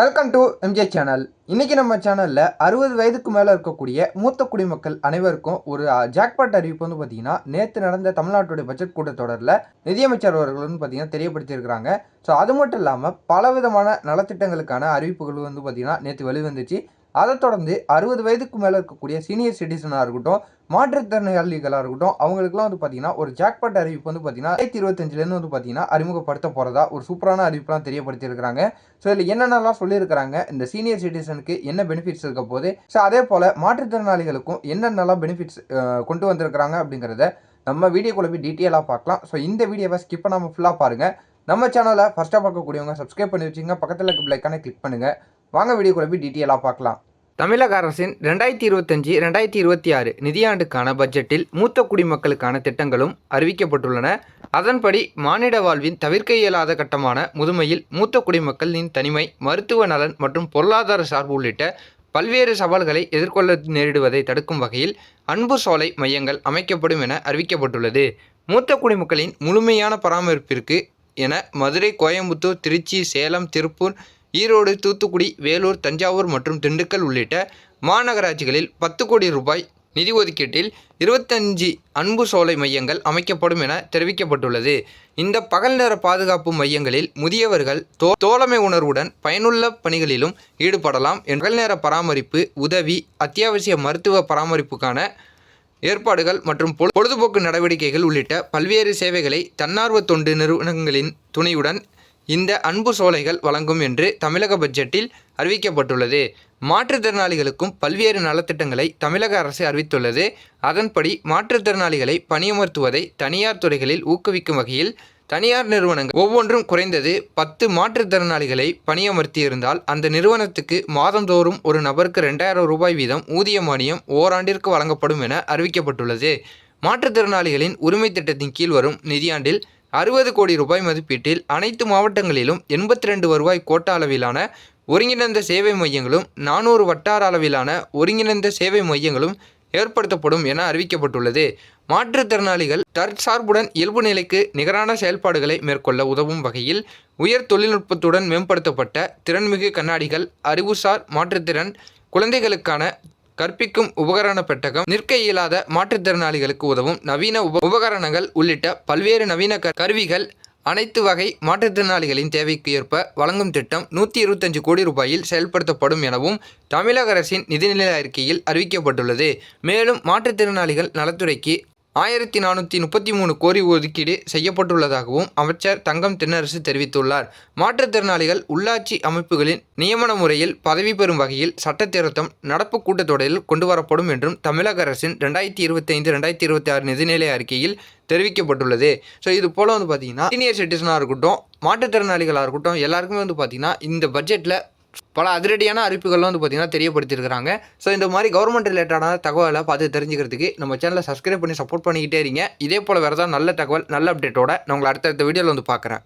Welcome to MJ channel இன்றைக்கி நம்ம சேனலில் அறுபது வயதுக்கு மேலே இருக்கக்கூடிய மூத்த குடிமக்கள் அனைவருக்கும் ஒரு ஜாக்பாட் அறிவிப்பு வந்து பார்த்தீங்கன்னா நேற்று நடந்த தமிழ்நாட்டுடைய பட்ஜெட் கூட்டத்தொடரில் நிதியமைச்சர் அவர்கள் வந்து பார்த்தீங்கன்னா தெரியப்படுத்தியிருக்கிறாங்க. ஸோ அது மட்டும் இல்லாமல் பலவிதமான நலத்திட்டங்களுக்கான அறிவிப்புகள் வந்து பார்த்திங்கன்னா நேற்று வெளிவந்துச்சு. அதை தொடர்ந்து அறுபது வயதுக்கு மேலே இருக்கக்கூடிய சீனியர் சிட்டிசனாக இருக்கட்டும் மாற்றுத்திறனாளிகளாக இருக்கட்டும் அவங்களுக்குலாம் வந்து பார்த்தீங்கன்னா ஒரு ஜாக்பாட் அறிவிப்பு வந்து பார்த்தீங்கன்னா ரெண்டாயிரத்தி இருபத்தஞ்சிலேருந்து வந்து பார்த்தீங்கன்னா அறிமுகப்படுத்த போகிறதா ஒரு சூப்பரான அறிவிப்புலாம் தெரியப்படுத்தியிருக்கிறாங்க. ஸோ இதில் என்னென்னலாம் சொல்லியிருக்கிறாங்க இந்த சீனியர் சிட்டிசனுக்கு என்ன பெனிஃபிட்ஸ் இருக்க போது ஸோ அதே போல் மாற்றுத்திறனாளிகளுக்கும் என்னென்னலாம் பெனிஃபிட்ஸ் கொண்டு வந்திருக்கிறாங்க அப்படிங்கிறத நம்ம வீடியோக்குள்ள போய் டீட்டெயிலாக பார்க்கலாம். ஸோ இந்த வீடியோவை ஸ்கிப் பண்ணாமல் ஃபுல்லாக பாருங்கள் நம்ம சேனலை ஃபஸ்ட்டாக பார்க்கக்கூடியவங்க சப்ஸ்கிரைப் பண்ணி வச்சுங்க பக்கத்தில் இருக்க பிள்ளைக்கான கிளிக் பண்ணுங்கள் வாங்க வீடியோக்குள்ள போய் டீட்டெயிலாக பார்க்கலாம். தமிழக அரசின் ரெண்டாயிரத்தி இருபத்தஞ்சி ரெண்டாயிரத்தி இருபத்தி ஆறு நிதியாண்டுக்கான பட்ஜெட்டில் மூத்த குடிமக்களுக்கான திட்டங்களும் அறிவிக்கப்பட்டுள்ளன. அதன்படி மானிட வாழ்வின் தவிர்க்க இயலாத கட்டமான முதுமையில் மூத்த குடிமக்களின் தனிமை மருத்துவ நலன் மற்றும் பொருளாதார சார்பு உள்ளிட்ட பல்வேறு சவால்களை எதிர்கொள்ள நேரிடுவதை தடுக்கும் வகையில் அன்பு சோலை மையங்கள் அமைக்கப்படும் என அறிவிக்கப்பட்டுள்ளது. மூத்த குடிமக்களின் முழுமையான பராமரிப்பிற்கு என மதுரை கோயம்புத்தூர் திருச்சி சேலம் திருப்பூர் ஈரோடு தூத்துக்குடி வேலூர் தஞ்சாவூர் மற்றும் திண்டுக்கல் உள்ளிட்ட மாநகராட்சிகளில் பத்து கோடி ரூபாய் நிதி ஒதுக்கீட்டில் இருபத்தஞ்சி அன்பு சோலை மையங்கள் அமைக்கப்படும் என தெரிவிக்கப்பட்டுள்ளது. இந்த பகல் நேர பாதுகாப்பு மையங்களில் முதியவர்கள் தோ தோழமை உணர்வுடன் பயனுள்ள பணிகளிலும் ஈடுபடலாம் பகல் நேர பராமரிப்பு உதவி அத்தியாவசிய மருத்துவ பராமரிப்புக்கான ஏற்பாடுகள் மற்றும் பொழுதுபோக்கு நடவடிக்கைகள் உள்ளிட்ட பல்வேறு சேவைகளை தன்னார்வ தொண்டு நிறுவனங்களின் துணையுடன் இந்த அன்பு சோலைகள் வழங்கும் என்று தமிழக பட்ஜெட்டில் அறிவிக்கப்பட்டுள்ளது. மாற்றுத்திறனாளிகளுக்கும் பல்வேறு நலத்திட்டங்களை தமிழக அரசு அறிவித்துள்ளது. அதன்படி மாற்றுத்திறனாளிகளை பணியமர்த்துவதை தனியார் துறைகளில் ஊக்குவிக்கும் வகையில் தனியார் நிறுவனங்கள் ஒவ்வொன்றும் குறைந்தது பத்து மாற்றுத்திறனாளிகளை பணியமர்த்தியிருந்தால் அந்த நிறுவனத்துக்கு மாதந்தோறும் ஒரு நபருக்கு ரெண்டாயிரம் ரூபாய் வீதம் ஊதிய மானியம் ஓராண்டிற்கு வழங்கப்படும் என அறிவிக்கப்பட்டுள்ளது. மாற்றுத்திறனாளிகளின் உரிமை திட்டத்தின் கீழ் வரும் நிதியாண்டில் அறுபது கோடி ரூபாய் மதிப்பீட்டில் அனைத்து மாவட்டங்களிலும் எண்பத்தி ரெண்டு வருவாய் கோட்டா அளவிலான ஒருங்கிணைந்த சேவை மையங்களும் நானூறு வட்டார அளவிலான ஒருங்கிணைந்த சேவை மையங்களும் ஏற்படுத்தப்படும் என அறிவிக்கப்பட்டுள்ளது. மாற்றுத்திறனாளிகள் தற்சார்புடன் இயல்பு நிலைக்கு நிகரான செயல்பாடுகளை மேற்கொள்ள உதவும் வகையில் உயர் தொழில்நுட்பத்துடன் மேம்படுத்தப்பட்ட திறன்மிகு கண்ணாடிகள் அறிவுசார் மாற்றுத்திறன் குழந்தைகளுக்கான கற்பிக்கும் உபகரண பெட்டகம் நிற்க இயலாத மாற்றுத்திறனாளிகளுக்கு உதவும் நவீன உப உபகரணங்கள் உள்ளிட்ட பல்வேறு நவீன க- கருவிகள் அனைத்து வகை மாற்றுத்திறனாளிகளின் தேவைக்கு ஏற்ப வழங்கும் திட்டம் நூற்றி இருபத்தஞ்சு கோடி ரூபாயில் செயல்படுத்தப்படும் எனவும் தமிழக அரசின் நிதிநிலை அறிக்கையில் அறிவிக்கப்பட்டுள்ளது. மேலும் மாற்றுத்திறனாளிகள் நலத்துறைக்கு ஆயிரத்தி நானூற்றி முப்பத்தி மூணு கோடி ஒதுக்கீடு செய்யப்பட்டுள்ளதாகவும் அமைச்சர் தங்கம் தென்னரசு தெரிவித்துள்ளார். மாற்றுத்திறனாளிகள் உள்ளாட்சி அமைப்புகளின் நியமன முறையில் பதவி பெறும் வகையில் சட்ட திருத்தம் நடப்பு கூட்டத்தொடரில் கொண்டுவரப்படும் என்றும் தமிழக அரசின் ரெண்டாயிரத்தி இருபத்தைந்து ரெண்டாயிரத்தி இருபத்தி ஆறு நிதிநிலை அறிக்கையில் தெரிவிக்கப்பட்டுள்ளது. ஸோ இது போல் வந்து பார்த்திங்கன்னா சீனியர் சிட்டிசனாக இருக்கட்டும் மாற்றுத்திறனாளிகளாக இருக்கட்டும் எல்லாருக்குமே வந்து பார்த்திங்கன்னா இந்த பட்ஜெட்டில் பல அதிரடியான அறிவிப்புகள்லாம் வந்து பார்த்திங்கன்னா தெரியப்படுத்தியிருக்கிறாங்க. ஸோ இந்த மாதிரி கவர்மெண்ட் ரிலேட்டடான தகவலை பார்த்து தெரிஞ்சுக்கிறதுக்கு நம்ம சேனலை சப்ஸ்கிரைப் பண்ணி சப்போர்ட் பண்ணிக்கிட்டே இருங்க. இதே போல் வேறு ஏதாவது நல்ல தகவல் நல்ல அப்டேட்டோட நான் உங்களை அடுத்தடுத்த வீடியோவில் வந்து பார்க்குறேன்.